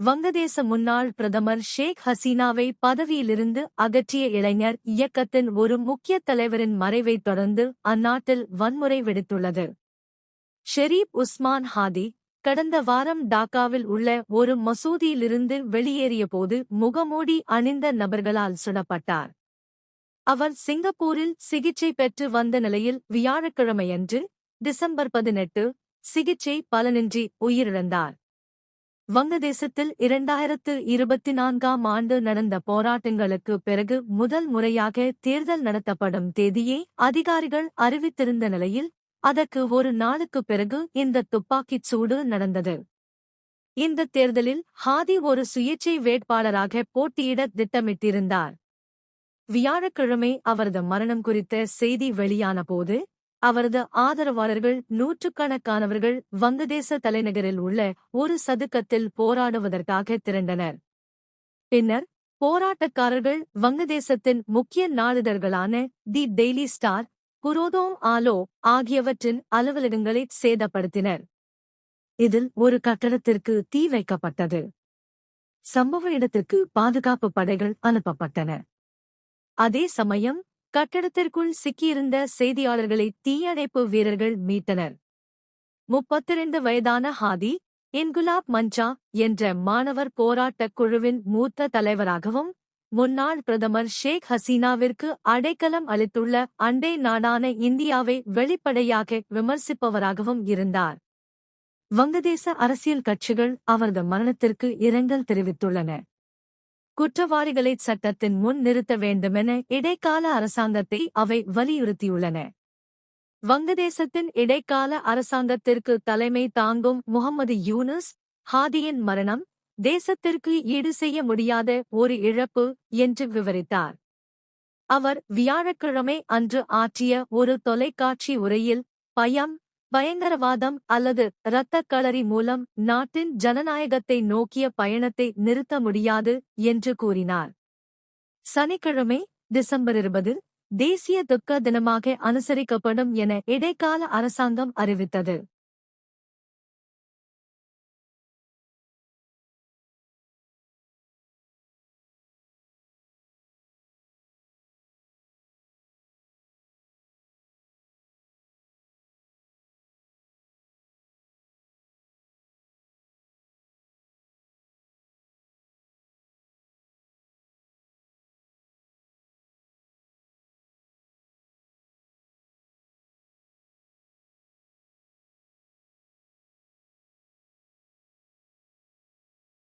வங்கதேச முன்னாள் பிரதமர் ஷேக் ஹசீனாவை பதவியிலிருந்து அகற்றிய இளைஞர் இயக்கத்தின் ஒரு முக்கிய தலைவரின் மறைவைத் தொடர்ந்து அந்நாட்டில் வன்முறை வெடித்துள்ளது. ஷெரீப் உஸ்மான் ஹாதி கடந்த வாரம் டாக்காவில் உள்ள ஒரு மசூதியிலிருந்து வெளியேறியபோது முகமூடி அணிந்த நபர்களால் சுடப்பட்டார். அவர் சிங்கப்பூரில் சிகிச்சை பெற்று வந்த நிலையில் வியாழக்கிழமையன்று டிசம்பர் பதினெட்டு சிகிச்சை பலனின்றி உயிரிழந்தார். வங்கதேசத்தில் இரண்டாயிரத்து இருபத்தி நான்காம் ஆண்டு நடந்த போராட்டங்களுக்கு பிறகு முதல் முறையாக தேர்தல் நடத்தப்படும் தேதியை அதிகாரிகள் அறிவித்திருந்த நிலையில் அதற்கு ஒரு நாளுக்கு பிறகு இந்த துப்பாக்கிச் சூடு நடந்தது. இந்த தேர்தலில் ஹாதி ஒரு சுயேட்சை வேட்பாளராக போட்டியிட திட்டமிட்டிருந்தார். வியாழக்கிழமை அவரது மரணம் குறித்த செய்தி வெளியான போது அவரது ஆதரவாளர்கள் நூற்றுக்கணக்கானவர்கள் வங்கதேச தலைநகரில் உள்ள ஒரு சதுக்கத்தில் போராடுவதற்காக திரண்டனர். பின்னர் போராட்டக்காரர்கள் வங்கதேசத்தின் முக்கிய நாளிதழ்களான தி டெய்லி ஸ்டார் குரோதோம் ஆலோ ஆகியவற்றின் அலுவலகங்களை சேதப்படுத்தினர். இதில் ஒரு கட்டடத்திற்கு தீ வைக்கப்பட்டது. சம்பவ இடத்திற்கு பாதுகாப்பு படைகள் அனுப்பப்பட்டன. அதே சமயம் கட்டடத்திற்குள் சிக்கியிருந்த செய்தியாளர்களை தீயணைப்பு வீரர்கள் மீட்டனர். முப்பத்திரண்டு வயதான ஹாதி இன்குலாப் மஞ்சா என்ற மாணவர் போராட்டக் குழுவின் மூத்த தலைவராகவும் முன்னாள் பிரதமர் ஷேக் ஹசீனாவிற்கு அடைக்கலம் அளித்துள்ள அண்டை நாடான இந்தியாவை வெளிப்படையாக விமர்சிப்பவராகவும் இருந்தார். வங்கதேச அரசியல் கட்சிகள் அவரது மரணத்திற்கு இரங்கல் தெரிவித்துள்ளன. குற்றவாளிகளை சட்டத்தின் முன் நிறுத்த வேண்டுமென இடைக்கால அரசாங்கத்தை அவை வலியுறுத்தியுள்ளன. வங்கதேசத்தின் இடைக்கால அரசாங்கத்திற்கு தலைமை தாங்கும் முகமது யூனுஸ் ஹாதியின் மரணம் தேசத்திற்கு ஈடு செய்ய முடியாத ஒரு இழப்பு என்று விவரித்தார். அவர் வியாழக்கிழமை அன்று ஆற்றிய ஒரு தொலைக்காட்சி உரையில் பயம் பயங்கரவாதம் அல்லது இரத்தக் களரி மூலம் நாட்டின் ஜனநாயகத்தை நோக்கிய பயணத்தை நிறுத்த முடியாது என்று கூறினார். சனிக்கிழமை டிசம்பர் இருபது தேசிய துக்க தினமாக அனுசரிக்கப்படும் என இடைக்கால அரசாங்கம் அறிவித்தது.